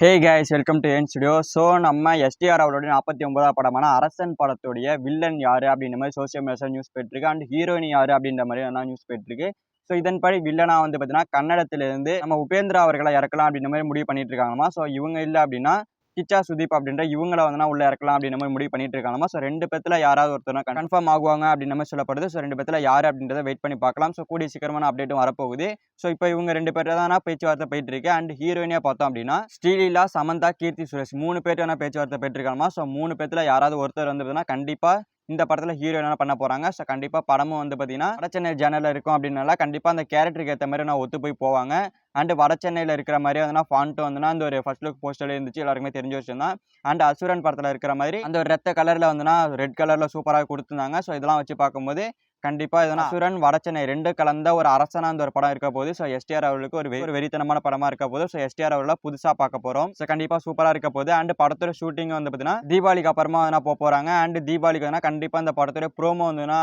Hey guys welcome to என் studio so நம்ம STR அவருடைய நாற்பத்தி ஒன்பதாம் படமான அரசன் படத்துடைய வில்லன் யாரு அப்படின்ற மாதிரி சோசியல் மீடியா நியூஸ் போயிட்டுருக்கு. அண்ட் ஹீரோயின் யார் அப்படின்ற மாதிரி என்ன நியூஸ் போயிட்டுருக்கு. ஸோ இதன்படி வில்லனா வந்து பார்த்தீங்கன்னா கன்னடத்திலிருந்து நம்ம உபேந்திரா அவர்களை இறக்கலாம் அப்படின்ற மாதிரி முடிவு பண்ணிட்டு இருக்காங்கம்மா ஸோ இவங்க இல்லை அப்படின்னா கிச்சா சுதீப் அப்படின்ற இவங்கள வந்து உள்ள இறக்கலாம் அப்படின்ற மாதிரி முடிவு பண்ணிட்டு இருக்காங்க ஸோ ரெண்டு பேத்துல யாராவது ஒருத்தர் கன்ஃபார்ம் ஆகுவாங்க அப்படின்ற மாதிரி சொல்லப்படுது. ஸோ ரெண்டு பேத்துல யார் அப்படின்றத வெயிட் பண்ணி பார்க்கலாம். ஸோ கூடிய சீக்கிரமான அப்டேட்டும் வரப்போகுது. ஸோ இப்போ இவங்க ரெண்டு பேர் தான் பேச்சுவார்த்தை போயிட்டு இருக்கு அண்ட் ஹீரோயினியா பார்த்தோம் அப்படின்னா ஸ்ரீலீலா சமந்தா கீர்த்தி சுரேஷ் மூணு பேர் வேணா பேச்சுவார்த்தை போயிட்டு ஸோ மூணு பேர்த்துல யாராவது ஒருத்தர் வந்ததுன்னா கண்டிப்பா இந்த படத்தில் ஹீரோ என்ன பண்ண போகிறாங்க ஸோ கண்டிப்பாக படமும் வந்து பார்த்தீங்கன்னா வடச்சென்னை ஜேனலில் இருக்கும் அப்படின்னால கண்டிப்பாக அந்த கேரக்டருக்கு ஏற்ற மாதிரி நான் ஒத்து போய் போவாங்க. அண்ட் வடச்சென்னையில் இருக்கிற மாதிரி வந்து ஃபாண்ட்டு வந்துன்னா அந்த ஒரு ஃபர்ஸ்ட் லுக் போஸ்டர் இருந்துச்சு எல்லாருக்குமே தெரிஞ்சு வச்சுருந்தான் அண்ட் அசுரன் படத்தில் இருக்கிற மாதிரி அந்த ஒரு ரெத்த கலரில் வந்துன்னா ரெட் கலரில் சூப்பராக கொடுத்துருந்தாங்க. ஸோ இதெல்லாம் வச்சு பார்க்கும்போது கண்டிப்பாக இதெல்லாம் அசுரன் வடச்சென்னை ரெண்டு கலந்த ஒரு அரசனா அந்த ஒரு படம் இருக்க போது ஸோ எஸ்டிஆர் அவர்களுக்கு ஒரு ஒரு வெறித்தனமான படமா இருக்க போது ஸோ எஸ்டிஆர் அவர்களை புதுசாக பார்க்க போகிறோம் ஸோ கண்டிப்பாக சூப்பராக இருக்க போது அண்ட் படத்தோட ஷூட்டிங் வந்து பார்த்தீங்கன்னா தீபாவளிக்கு அப்புறமா வந்து போக போகிறாங்க அண்ட் தீபாவளிக்கு வந்து கண்டிப்பாக இந்த படத்தோட ப்ரோமோ வந்துன்னா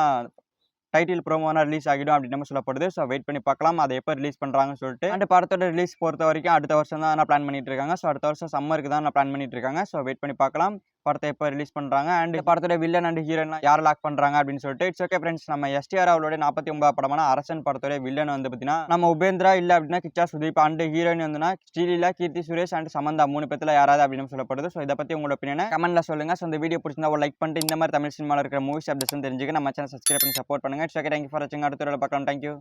டைட்டில் ப்ரோமோனா ரிலீஸ் ஆகிடும் அப்படின்னு சொல்லப்படுது. ஸோ வெயிட் பண்ணி பார்க்கலாம். அதை எப்போ ரிலீஸ் பண்ணுறாங்கன்னு சொல்லிட்டு. அண்ட் படத்தோட ரிலீஸ் பொறுத்த வரைக்கும் அடுத்த வருஷம் தான் பிளான் பண்ணிட்டு இருக்காங்க. ஸோ அடுத்த வருஷம் சம்மருக்கு தான் பிளான் பண்ணிட்டு இருக்காங்க. ஸோ வெயிட் பண்ணி பார்க்கலாம். படத்தை எப்போ ரிலீஸ் பண்ணுறாங்க அண்ட் படத்தோட வில்லன் அண்ட் ஹீரோயின் யார் லாக் பண்ணுறாங்க அப்படின்னு சொல்லிட்டு இட்ஸ் ஓகே ஃப்ரெண்ட்ஸ் நம்ம எஸ்டிஆர் அவரோட நாற்பத்தி ஒன்பது படமான அரசன் படத்தோட வில்லன் வந்து பார்த்தீங்கன்னா நம்ம உபேந்திரா இல்லை அப்படின்னா கிச்சா சுதீப் அண்ட் ஹீரோயின் வந்துன்னா ஸ்ரீலீலா கீர்த்தி சுரேஷ் அண்ட் சமந்தா மூணு பேத்துல யாராவது அப்படின்னு சொல்லப்படுது. ஸோ இதை பற்றி உங்களோட ஒப்பீனியனை கமெண்ட்ல சொல்லுங்க. ஸோ இந்த வீடியோ பிடிச்சிருந்தா ஒரு லைக் பண்ணிட்டு இந்த மாதிரி தமிழ் சினிமாவில் இருக்கிற மூவிஸ் அப்டேஷன் தெரிஞ்சுக்க நம்ம சேனல் சப்ஸ்கிரைப் பண்ணி சப்போர்ட் பண்ணுங்க. It's okay thank you for வாட்சிங் அடுத்த பார்க்கலாம். தேங்க்யூ